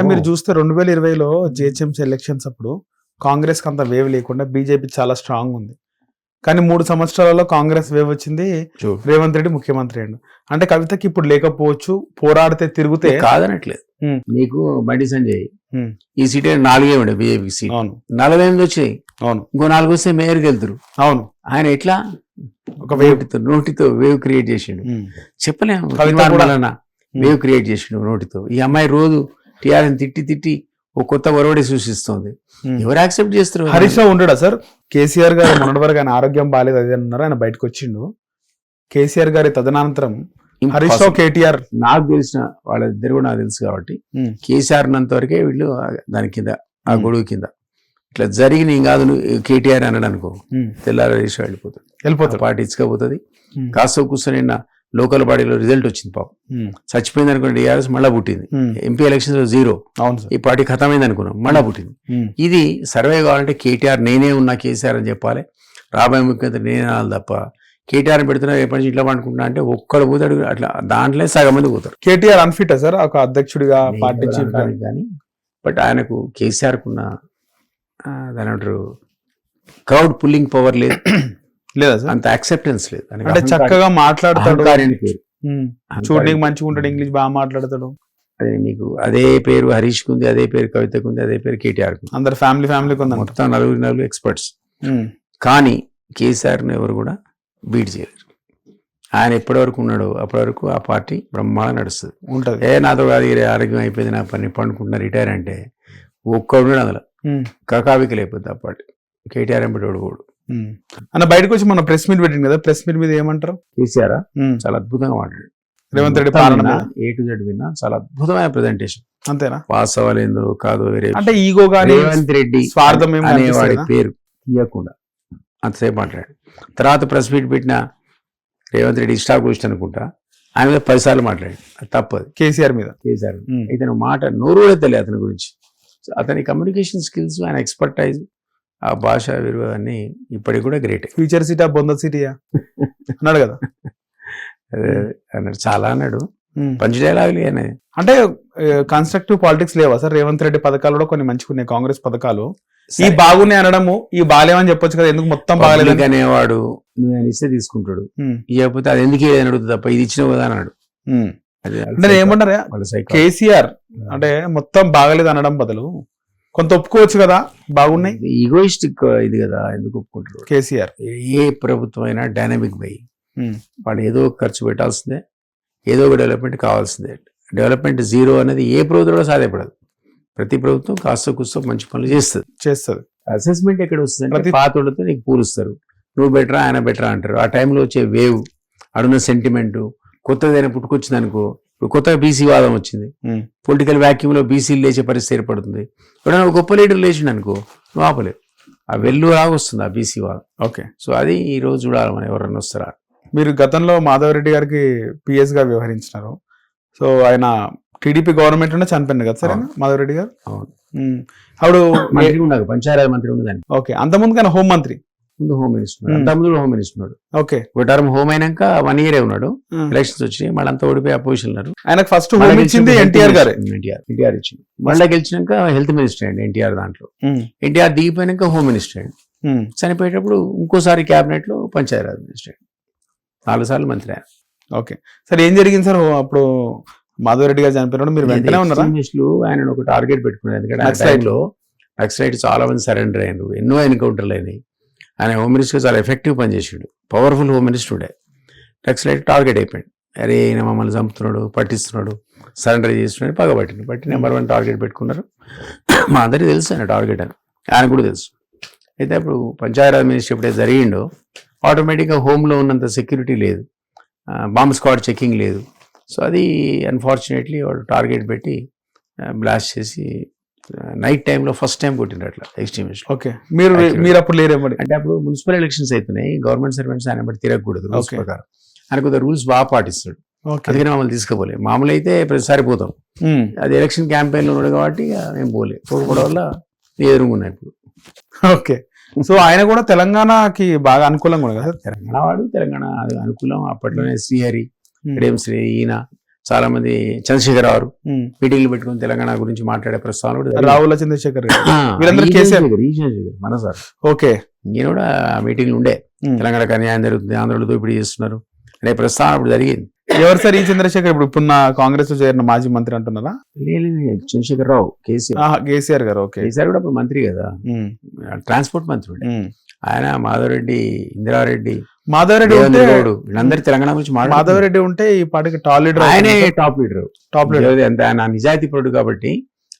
అంటే మీరు చూస్తే రెండు వేల ఇరవైలో జిహెచ్ఎంసీ ఎలక్షన్స్ అప్పుడు కాంగ్రెస్కి అంత వేవ్ లేకుండా బీజేపీ చాలా స్ట్రాంగ్ ఉంది. కానీ మూడు సంవత్సరాలలో కాంగ్రెస్ వేవ్ వచ్చింది. రేవంత్ రెడ్డి ముఖ్యమంత్రి అయ్యిండు. అంటే కవితకి ఇప్పుడు లేకపోవచ్చు పోరాడితే తిరిగితే కాదనట్లేదు. నీకు బండి సంజయ్. ఈ సీట్ నాలుగే ఉండే బీజేపీ సీట్. అవును. నలభై ఎనిమిది వచ్చాయి. అవును. ఇంకో నాలుగు వస్తే మేయర్కి వెళ్తారు. అవును. ఆయన ఎట్లా? ఒక వేవ్ నోటితో నోటితో వేవ్ క్రియేట్ చేసిండు. చెప్పలేము. వేవ్ క్రియేట్ చేసిండు నోటితో. ఈ అమ్మాయి రోజు టీఆర్ఎస్ తిట్టి తిట్టి ఓ కొత్త ఒరవడి సూచిస్తోంది. ఎవరు యాక్సెప్ట్ చేస్తారు హరీష్ రావు ఉండడా సార్ కేసీఆర్ గారు మొన్నటి వరకు ఆయన ఆరోగ్యం బాగాలేదు అది అన్నారు ఆయన బయటకు వచ్చిండు కేసీఆర్ గారి తదనంతరం హరీష్ రావు. కేటీఆర్ నాకు తెలిసిన వాళ్ళిద్దరు కూడా నాకు తెలుసు కాబట్టి. కేసీఆర్ ఉన్నంత వరకే వీళ్ళు దాని కింద ఆ. గొడుగు కింద ఇట్లా జరిగి నేను కాదు కేటీఆర్ అన్నాడు అనుకో ఉమ్. తెల్లారి హరీష్ రావు వెళ్ళిపోతాడు వెళ్ళిపోతారు పార్టీ ఇచ్చుకపోతుంది ఉమ్. కాస్త కూర్చొని లోకల్ బాడీలో రిజల్ట్ వచ్చింది పాపం. చచ్చిపోయింది అనుకోండి టీఆర్ఎస్ మళ్ళా పుట్టింది. ఎంపీ ఎలక్షన్స్లో జీరో ఈ పార్టీ ఖతమైంది అనుకున్నాం మళ్ళా పుట్టింది. ఇది సర్వే కావాలంటే కేటీఆర్ నేనే ఉన్నా కేసీఆర్ అని చెప్పాలి. రాబోయే ముఖ్యమంత్రి నేనే అనాలి తప్ప కేటీఆర్ పెడుతున్నా రేపటి నుంచి ఇట్లా పండుకుంటున్నా అంటే ఒక్కడు పోతాడు అట్లా దాంట్లో సగం మంది పోతారు. KTR unfit sir? ఒక అధ్యక్షుడిగా పార్టీ కానీ బట్ ఆయనకు కేసీఆర్ కున్న ఆ, దాని అంటారు క్రౌడ్ పుల్లింగ్ పవర్ లేదు. లేదా అంత యాక్సెప్టెన్స్ లేదు. అంటే చక్కగా మాట్లాడతాడు. చూడడానికి మంచిగా ఉంటాడు ఇంగ్లీష్ బాగా మాట్లాడతాడు. అదే మీకు అదే పేరు హరీష్ కుంది అదే పేరు కవితకు ఉంది అదే పేరు కేటీఆర్ కుంది అందరు ఫ్యామిలీ ఫ్యామిలీకి ఉందంట మొత్తం నలుగురు నలుగురు ఎక్స్పర్ట్స్. కానీ కేసీఆర్ని ఎవరు కూడా బీట్ చేయలేరు. ఆయన ఎప్పటి వరకు ఉన్నాడో అప్పటి వరకు ఆ పార్టీ బ్రహ్మాండంగా నడుస్తుంది. ఉంటది. ఏ నాతో కాదు ఆరోగ్యం అయిపోయింది నా పని పండుకుంటున్నా రిటైర్ అంటే ఒక్కడు కూడా అందులో. కకావికి లేకపోతే ఆ పార్టీ. కేటీఆర్ ఎంపటి ఉమ్. అన్న బయటకు వచ్చి మన ప్రెస్ మీట్ పెట్టింది కదా ప్రెస్ మీట్ మీద ఏమంటారు? కేసీఆర్. చాలా అద్భుతంగా మాట్లాడాడు రేవంత్ రెడ్డి పాలన. ఏ టు జెడ్ విన్నా చాలా అద్భుతమైన ప్రెజెంటేషన్ అంతేనా? పాస్ అవ్వలేదో కాదో వేరే అంటే ఈగో రేవంత్ రెడ్డి స్వార్థం అనేవాడి? పేరు తీయకుండా. అంతసేపు మాట్లాడాడు. తర్వాత ప్రెస్ మీట్ పెట్టిన రేవంత్ రెడ్డి ఇష్టాకృష్ణ అనుకుంటా ఆయన మీద పదిసార్లు మాట్లాడాడు. అది తప్పదు. కేసీఆర్ మీద. ఉమ్. ఇతను మాట నోరు కూడా తెలియదు అతని గురించి. అతని కమ్యూనికేషన్ స్కిల్స్ ఆయన ఎక్స్పర్టైజ్ ఆ భాష విలువ అన్ని ఇప్పటికి కూడా గ్రేట్ ఫ్యూచర్ సిటీ బొంద సిటీయా అన్నాడు కదా? అన్నాడు. చాలా అన్నాడు. పంచ్ డైలాగులు అంటే కన్స్ట్రక్టివ్ పాలిటిక్స్ లేవా సార్? రేవంత్ రెడ్డి పథకాలు కూడా కొన్ని మంచిగా ఉన్నాయి కాంగ్రెస్ పథకాలు. ఈ బాగున్నాయి అనడము ఈ బాగాలేవని చెప్పొచ్చు కదా ఎందుకు మొత్తం బాగాలేదు అనేవాడు నువ్వు ఇస్తే తీసుకుంటాడు. ఇవ్వకపోతే అది ఎందుకు అని అడుగుతుంది తప్ప ఇది ఇచ్చినావు కదా అన్నాడు. అది అంటే ఏమంటారా. కేసీఆర్ అంటే మొత్తం బాగలేదు అనడం బదులు కొంత ఒప్పుకోవచ్చు కదా? బాగున్నాయి? ఈగోయిస్టిక్ ఇది కదా ఎందుకు ఒప్పుకుంటారు? కేసీఆర్. ఏ ప్రభుత్వం అయినా డైనమిక్ బై. వాళ్ళు ఏదో ఖర్చు పెట్టాల్సిందే ఏదో ఒక డెవలప్మెంట్ కావాల్సిందే. డెవలప్మెంట్ జీరో అనేది ఏ ప్రభుత్వం కూడా సాధ్యపడదు. ప్రతి ప్రభుత్వం కాస్త కూస్తో మంచి పనులు చేస్తుంది. చేస్తుంది. అసెస్మెంట్ ఎక్కడ వస్తుంది పాతోళ్ళతో నీకు పూలుస్తారు. నువ్వు బెటరా ఆయన బెటరా అంటారు. ఆ టైంలో వచ్చే వేవ్ అడున్న సెంటిమెంట్ కొత్తదైనా పుట్టుకొచ్చింది అనుకో ఇప్పుడు కొత్తగా బీసీ వాదం వచ్చింది. పొలిటికల్ వ్యాక్యూమ్లో బీసీలు లేచే పరిస్థితి ఏర్పడుతుంది. ఎవడైనా ఒక గొప్ప లీడర్ లేచిండు అనుకో నువ్వు ఆపలేవు. ఆ వెళ్ళు వస్తుంది ఆ బీసీ వాదం. ఓకే. సో అది ఈ రోజు చూడాలి మనం ఎవరన్నా వస్తారా? మీరు గతంలో మాధవరెడ్డి గారికి పిఎస్గా వ్యవహరించినారు. సో ఆయన టీడీపీ గవర్నమెంట్లోనే చనిపోయింది కదా సార్? మాధవరెడ్డి గారు? అవును. అప్పుడు మంత్రి ఉండదు పంచాయతీ మంత్రి ఉండదని ఓకే. అంత ముందు కానీ హోం మంత్రి ముందు హోమ్ మినిస్టర్ Hmm. ముందు హోమ్ మినిస్టర్ ఓకే. ఒక టర్మ్ హోమ్ అయినాక వన్ ఇయరే ఉన్నాడు. ఎలక్షన్స్ వచ్చినాయి. మళ్ళీ అంతా ఓడిపోయి అపోజిషన్ ఉన్నారు. ఆయనకు ఫస్ట్ హోమ్ ఇచ్చింది ఎన్టీఆర్ గారే. ఎన్టీఆర్ ఎన్టీఆర్ ఇచ్చింది. మళ్ళీ గెలిచినాక హెల్త్ మినిస్టర్ అండి ఎన్టీఆర్ దాంట్లో. ఎన్టీఆర్ దిగిపోయినాక హోమ్ మినిస్టర్ అండి. చనిపోయేటప్పుడు ఇంకోసారి క్యాబినెట్లో పంచాయతీరాజ్ మినిస్టర్ నాలుగు సార్లు మంత్రి ఆయన. ఓకే. సార్ ఏం జరిగింది సార్? అప్పుడు మాధవరెడ్డి గారు చనిపోయినప్పుడు మీరు వెంటనే ఉన్నారా? ఆయన ఒక టార్గెట్ పెట్టుకున్నారు. ఎందుకంటే Nexalite. టైంలో నక్సలైట్ చాలా మంది సరెండర్ అయ్యారు ఎన్నో ఎన్కౌంటర్లు అయినాయి. ఆయన హోమ్ మినిస్టర్ చాలా ఎఫెక్టివ్ పనిచేసాడు పవర్ఫుల్ హోమ్ మినిస్టర్ ఉండే నక్సలైట్ టార్గెట్ అయిపోయాడు. అరే ఈయన మమ్మల్ని చంపుతున్నాడు పట్టిస్తున్నాడు సరెండర్ చేస్తున్నాడు పగబట్టింది పట్టి నెంబర్ వన్ టార్గెట్ పెట్టుకున్నారు. మా అందరికీ తెలుసు ఆయన టార్గెట్ అని. ఆయన కూడా తెలుసు. అయితే అప్పుడు పంచాయతీరాజ్ మినిస్టర్ ఎప్పుడైతే జరిగిండో ఆటోమేటిక్గా హోమ్లో ఉన్నంత సెక్యూరిటీ లేదు. బాంబ్ స్క్వాడ్ చెకింగ్ లేదు. సో అది అన్ఫార్చునేట్లీ వాడు టార్గెట్ పెట్టి బ్లాస్ట్ చేసి నైట్ టైంలో ఫస్ట్ టైం కొట్టిండ్రు అట్లా ఎక్స్ట్రీమిస్ట్ ఓకే. మీరు. మీరు అప్పుడు లేరేమడి అంటే అప్పుడు మున్సిపల్ ఎలక్షన్స్ అవుతున్నాయి గవర్నమెంట్ సర్వెంట్స్ ఆయన బట్టి తిరగకూడదు రూల్స్. ప్రకారం. ఆయన కొద్దిగా రూల్స్ బాగా పాటిస్తాడు. అందుకని మమ్మల్ని తీసుకోపోలేదు మామూలు అయితే ప్రతిసారి పోతాం. అది ఎలక్షన్ క్యాంపెయిన్లో ఉన్నాడు కాబట్టి మేము పోలే. పోకపోవడం వల్ల ఎదురుగున్నాయి ఇప్పుడు. ఓకే. సో ఆయన కూడా తెలంగాణకి బాగా అనుకూలంగా కదా? తెలంగాణ వాడు తెలంగాణ అనుకూలం. అప్పట్లోనే శ్రీహరి శ్రీ ఈయన చాలా మంది చంద్రశేఖరరావు ఉమ్. మీటింగ్లు పెట్టుకుని తెలంగాణ గురించి మాట్లాడే ప్రస్తావన కూడా. రావుల చంద్రశేఖర్ గారు. చంద్రశేఖర్, చంద్రశేఖర్, మన సార్. ఓకే. ఈయన కూడా మీటింగ్లు ఉండే. ఉమ్. తెలంగాణకు అన్యాయం జరుగుతుంది ఆంధ్రలో దోపిడీ చేస్తున్నారు. అనే ప్రస్తావన అప్పుడు జరిగింది. ఎవరు సార్ ఈ చంద్రశేఖర్ ఇప్పుడు? ఇప్పుడున్న కాంగ్రెస్లో చేరిన మాజీ మంత్రి అంటున్నారా? లేదు, చంద్రశేఖరరావు కేసీఆర్. కేసీఆర్ గారు ఓకే. కేసీఆర్ కూడా అప్పుడు మంత్రి కదా. ట్రాన్స్పోర్ట్ మంత్రి ఉండే. ఆయన మాధవరెడ్డి ఇందిరారెడ్డి మాధవరెడ్డి వీళ్ళందరూ తెలంగాణ గురించి. మాధవరెడ్డి ఉంటే ఈ పాటికి టాల్ లీడర్ ఆయనే టాప్ లీడర్. Top leader. అంత ఆయన నిజాయితీ పరుడు కాబట్టి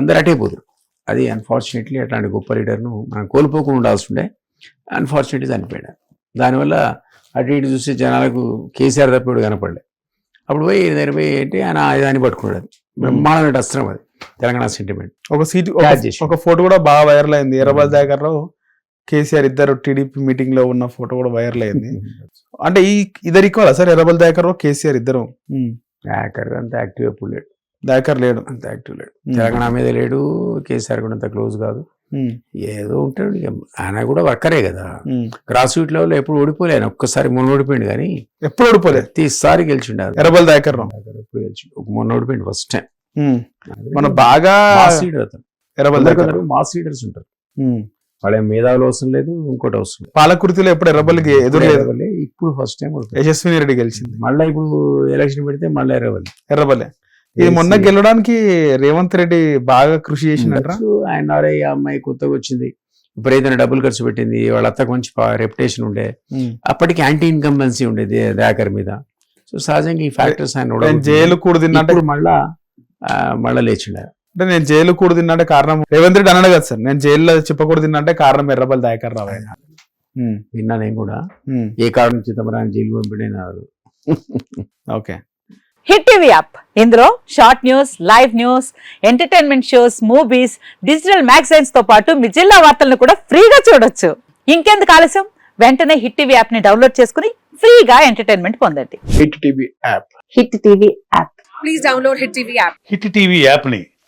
అందరు అటే పోదురు. అది అన్ఫార్చునేట్లీ అట్లాంటి గొప్ప లీడర్ను మనం కోల్పోకుండా ఉండాల్సి ఉండే అన్ఫార్చునేట్లీ చనిపోయాడు. దానివల్ల అటు ఇటు చూస్తే జనాలకు కేసీఆర్ తప్పిడు కనపడలే. అప్పుడు పోయి దగ్గర పోయి ఏంటి ఆయన ఆయుధాన్ని పట్టుకున్నాడు బ్రహ్మాండమైన అస్త్రం అది. తెలంగాణ సెంటిమెంట్ ఒక సీట్ చేసి. ఒక ఫోటో కూడా బాగా వైరల్ అయింది. ఎర్రబల్ దగ్గర కేసీఆర్ ఇద్దరు టీడీపీ మీటింగ్లో ఉన్న ఫోటో కూడా వైరల్ అయింది. అంటే ఈ ఇద్దరు ఈక్వల్ సార్ ఎర్రబల్ దయాకర్ కేసీఆర్ ఇద్దరు. హ్యాకర్ అంత యాక్టివ్ ఎప్పుడు లేడు. దయాకర్ లేడు. అంత యాక్టివ్ లేడు. తెలంగాణ మీద లేడు కేసీఆర్ కూడా అంత క్లోజ్ కాదు. ఏదో ఉంటాడు ఆయన కూడా వర్కరే కదా. గ్రాస్ రూట్ లెవెల్ ఎప్పుడు ఓడిపోలే ఆయన ఒక్కసారి మొన్న ఓడిపోయింది కానీ ఎప్పుడు ఓడిపోలేదు ప్రతిసారి గెలిచిండు. ఎర్రబల్ దయాకర్ ఎప్పుడు గెలిచిండు? ఒక మొన్న ఓడిపోయింది ఫస్ట్ టైం మన బాగా మాస్ లీడర్ అతను. ఎర్రబల్ కొందరు మాస్ లీడర్స్ ఉంటారు. వాళ్ళ మేధావులు అవసరం లేదు ఇంకోటి అవసరం లేదు. పాలకుర్తిలో ఎప్పుడు ఎర్రబల్కి ఎదురు లేదు. ఎర్రవల్లి ఇప్పుడు ఫస్ట్ టైం యశస్విని రెడ్డి గెలిచింది. మళ్ళీ ఇప్పుడు ఎలక్షన్ పెడితే మళ్ళీ ఎర్రవల్లి ఎర్రబల్లే. ఇది మొన్న గెలవడానికి రేవంత్ రెడ్డి బాగా కృషి ఉండొచ్చు. ఆయన అమ్మాయి కొత్తగా వచ్చింది. విపరీతమైన డబ్బులు ఖర్చు పెట్టింది. వాళ్ళ అత్తకు మంచి రెప్యుటేషన్ ఉండే. అప్పటికి యాంటీ ఇన్కంబెన్సీ ఉండేది దయాకర్ మీద. సో సహజంగా ఈ ఫ్యాక్టర్స్ ఆయన. జైలు కూడు తిన్నంటే ఇప్పుడు మళ్ళా మళ్ళా లేచిండ అంటే నేను జైలు కూడు తిన్నంటే కారణం రేవంత్ రెడ్డి అన్నాడు కదా సార్ నేను జైల్లో చెప్పకూడదు తిన్నంటే కారణం ఎర్రబల్ దయాకర్ రావు ఆయన. విన్నా నేను కూడా. ఏ కారణం చిదంబరాన్ని జైలు పంపిణీ ఓకే. Hit TV app. ఇందులో short news live news entertainment shows movies digital మ్యాగజైన్స్తో పాటు మీ జిల్లా వార్తలను కూడా ఫ్రీగా చూడొచ్చు. ఇంకెందుకు ఆలస్యం? వెంటనే హిట్ టీవీ యాప్ని డౌన్లోడ్ చేసుకుని ఫ్రీగా ఎంటర్టైన్మెంట్ పొందండి. Hit TV app. Hit TV app. Please download Hit TV app. Hit TV యాప్ని